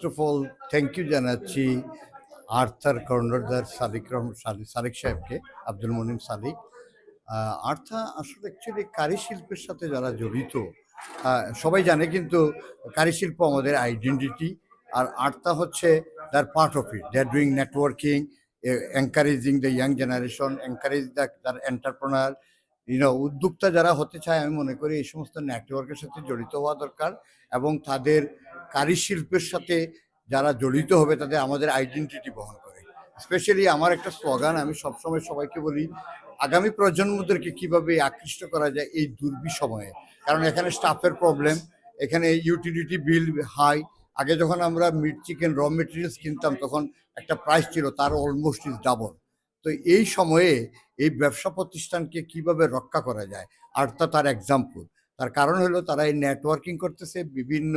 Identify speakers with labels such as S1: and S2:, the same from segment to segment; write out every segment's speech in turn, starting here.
S1: First of all thank you জানাচ্ছি আর্থার কর্ণধার সালিক রহমান সাদিক সাদিক সাহেবকে আব্দুল মনিম আহ, আর্থা আসলে অ্যাকচুয়ালি কারিশিল্পের সাথে যারা জড়িত সবাই জানে কিন্তু কারিশিল্প আমাদের আইডেন্টিটি আর আর্থা হচ্ছে their part of it they are doing networking encouraging the young generation encourage the তার এন্টারপ্রনার ইউনো উদ্যোক্তা যারা হতে চায়, আমি মনে করি এই সমস্ত নেটওয়ার্কের সাথে জড়িত হওয়া দরকার এবং তাদের কারিশিল্পের সাথে যারা জড়িত হবে, তাদের আমাদের আইডেন্টিটি বহন করে। স্পেশালি আমার একটা স্লোগান আমি সবসময় সবাইকে বলি, আগামী প্রজন্মদেরকে কীভাবে আকৃষ্ট করা যায় এই দুর্বি সময়ে কারণ এখানে স্টাফের প্রবলেম এখানে ইউটিলিটি বিল হাই আগে যখন আমরা মিট চিকেন র মেটেরিয়ালস কিনতাম, তখন একটা প্রাইস ছিল, তার অলমোস্ট ইজ ডাবল তো এই সময়ে এই ব্যবসা প্রতিষ্ঠানকে কীভাবে রক্ষা করা যায়? আর তা তার এক্সাম্পল তার কারণ হলো তারা এই নেটওয়ার্কিং করতেছে, বিভিন্ন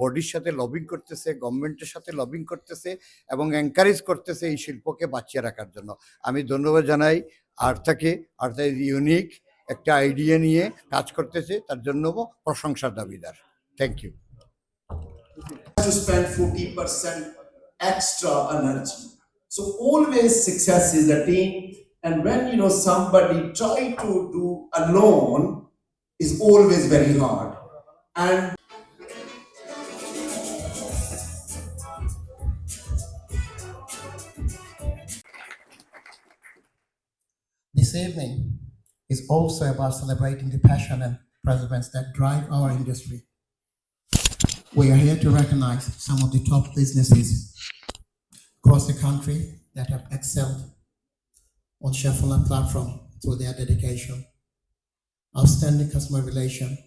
S1: বডির সাথে লবিং করতেছে গভর্নমেন্টের সাথে লবিং করতেছে এবং এনকারেজ করতেছে এই শিল্পকে বাঁচিয়ে রাখার জন্য। আমি ধন্যবাদ জানাই আর্থাকে আর্থা ইজ ইউনিক একটা আইডিয়া নিয়ে কাজ করতেছে, তার জন্য প্রশংসার দাবিদার। Thank you
S2: to spend 40% extra energy. So always success is a team. And when you know somebody try to do alone is always very hard. And
S3: This evening is also about celebrating the passion and perseverance that drive our industry. We are here to recognize some of the top businesses across the country that have excelled on Chevrolet platform through their dedication, outstanding customer relation,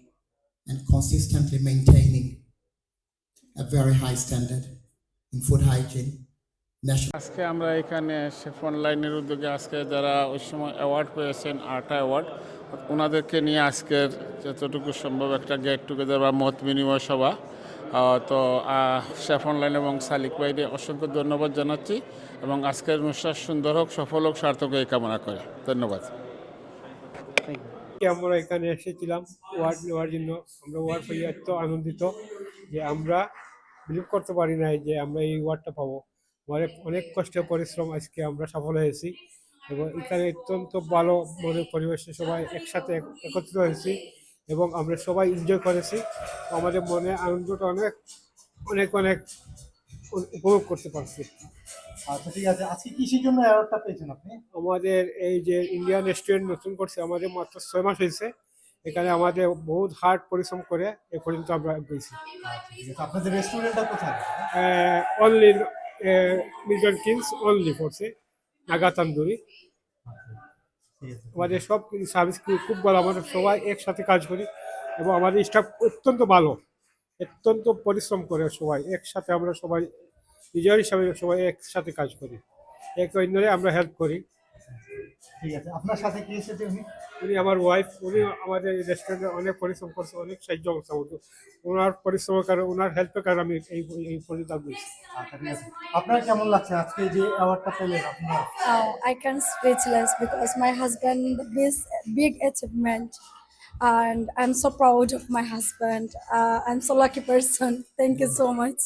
S3: and consistently maintaining a very high standard in food hygiene,
S4: আজকে আমরা এখানে chiffon লাইনের উদ্যোগে আজকে যারা ওই সময় award পেয়েছেন আর্টা অ্যাওয়ার্ড ওনাদেরকে নিয়ে আজকের যতটুকু সম্ভব একটা গেট টুগেদার বা মত বিনিময় সভা তো শেফ অনলাইন এবং সালিক বাইরে অসংখ্য ধন্যবাদ জানাচ্ছি এবং আজকের অনুষ্ঠান সুন্দর হোক, সফল হোক, সার্থক এই কামনা করে। ধন্যবাদ।
S5: আমরা এখানে এসেছিলাম, ওয়ার্ড নেওয়ার জন্য। আমরা ওয়ার্ড পেয়ে এত আনন্দিত যে আমরা বিলিভ করতে পারি নাই যে আমরা এই ওয়ার্ডটা পাবো। অনেক অনেক কষ্টের পরিশ্রম আজকে আমরা সফল হয়েছি এবং এখানে অত্যন্ত ভালো মনের পরিবেশে সবাই একসাথে এক- একত্রিত হয়েছি। এবং আমরা সবাই এনজয় করেছি। আমাদের মনে আনন্দটা অনেক অনেক অনেক উপভোগ করতে পারছি।
S6: আচ্ছা ঠিক আছে। আজকে কিসের জন্য অ্যাওয়ার্ডটা পেয়েছেন আপনি?
S5: আমাদের এই যে ইন্ডিয়ান রেস্টুরেন্ট নতুন করছে আমাদের মাত্র ছয় মাস হয়েছে। এখানে আমাদের বহুত হার্ড পরিশ্রম করে এ পর্যন্ত আমরা পেয়েছি
S6: আচ্ছা আপনাদের রেস্টুরেন্টটা কোথায়?
S5: অনলি মিল্টন কিংস অনলি ফোর্সে নাগা তান্দুরি আমাদের সব সার্ভিস খুব ভালো, আমাদের সবাই একসাথে কাজ করি এবং আমাদের স্টাফ অত্যন্ত ভালো, অত্যন্ত পরিশ্রম করে সবাই, একসাথে আমরা সবাই, নিজের হিসাবে সবাই একসাথে কাজ করি। এক অন্যরে আমরা হেল্প করি।
S6: ঠিক আছে আপনার সাথে কি এসেছে উনি
S5: উনি আমার ওয়াইফ উনি আমাদের রেস্টুরেন্টে অনেক পরিশ্রম করছে অনেক সাহায্য করছে আমাকে ওনার পরিশ্রমের কারণে ওনার হেল্পের কারণে আমি এই এই পর্যন্ত পেয়েছি
S6: আচ্ছা ঠিক আছে আপনার কেমন লাগছে আজকে যে অ্যাওয়ার্ডটা পেলেন আপনারা
S7: big and I'm so proud of my husband. Uh, I'm so lucky person. Thank you so much.